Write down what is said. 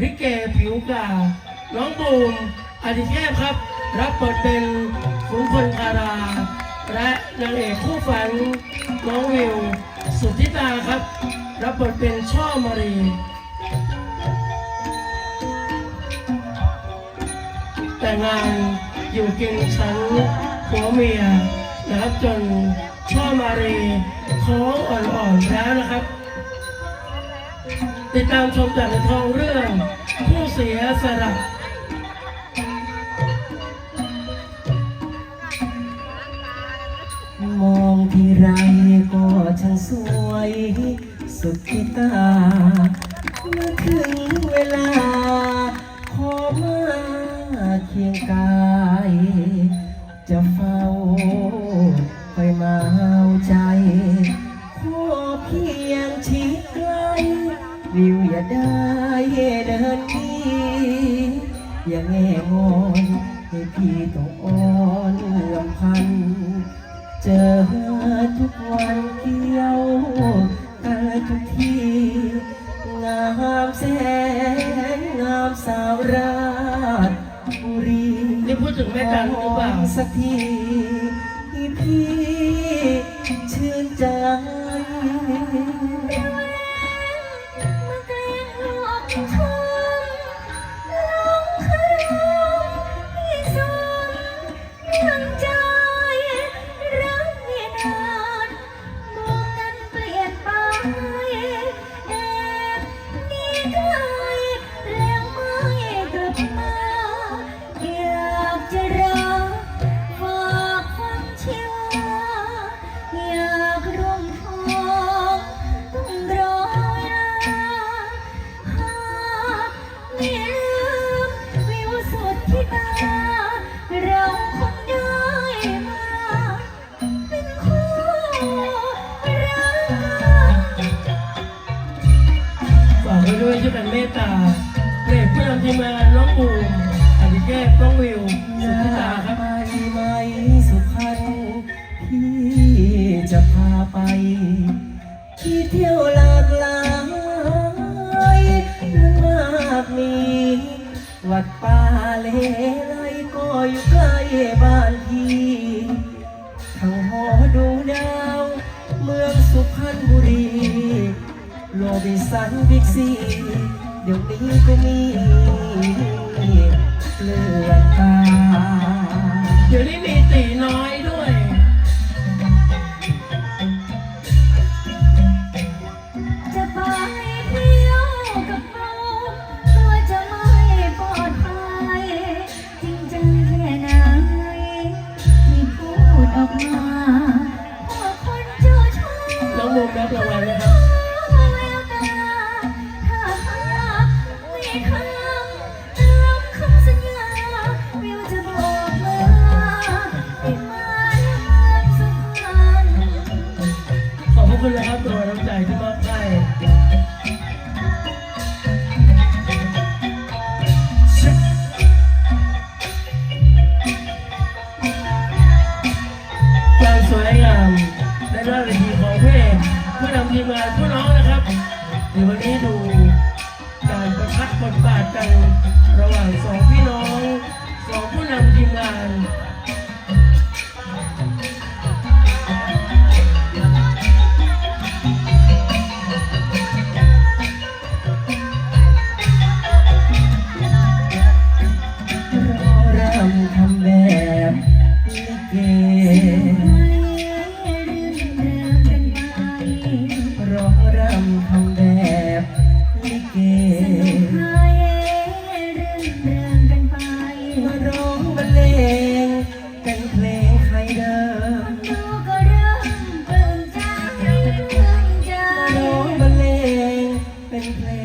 ริเกผิวกาน้องบูมอดิเทพครับ รับบทเป็นขุนพลคารา และนางเอกคู่ฝันน้องวิว สุทธิตาครับ รับบทเป็นช่อมารีแต่งงานอยู่กินชั้นหัวเมียนะครับจนช่อมารีท้องอ่อนๆแล้วนะครับ ติดตามชมจากในทองเรื่อง ผู้เสียสละมองที่ไรก็ช่างสวย สุดที่ตาเมื่อถึงเวลา ขอมาเคียงกาย จะเฝ้าคอยมาเอาใจขอพียงชิดใกล้ วิวอย่าได้เดินหนีอย่าแง่งอนให้พี่ต้องอ่อนลำพัน เจอทุกวันเกี่ยวกันทุกทีงามแสนงามสาวราชบุรีนี่พูดถึงแม่จันหรือเปล่าสักทีที่พี่ชื่นใจ ฝากไว้ด้วยช่วยกันเมตตาเพลงผู้นำทีมงานน้องบูมอดิเทพน้องวิวสุทธิตาครับไปไหมสุพรรณพี่จะพาไป ที่เที่ยวหลากหลายนั้นมากมี วัดป่าเลไลก็อยู่ใกล้บ้านพี่ทางหอดูดาว เมืองสุพรรณบุรี โรบินสันบิ๊กซีเดี๋ยวนี้ก็มีเลือดตาเดี๋ยวนี้มีตีน้อยด้วย จะไปเที่ยวกับเรากลัวจะไม่ปลอดภัยจริงจังแค่ไหนที่พูดออกมาพวกคนเจ้าชู้น้องบูมรับรางวัลนะครับ คุณนะครับตัวน้ำใจที่มอบให้ความสวยงามและหน้าเวทีของเพลงผู้นำทีมงานผู้น้องนะครับเดี๋ยววันนี้ดูการประทับบทบาทกันระหว่างสองพี่น้องสองผู้นำทีมงาน pray.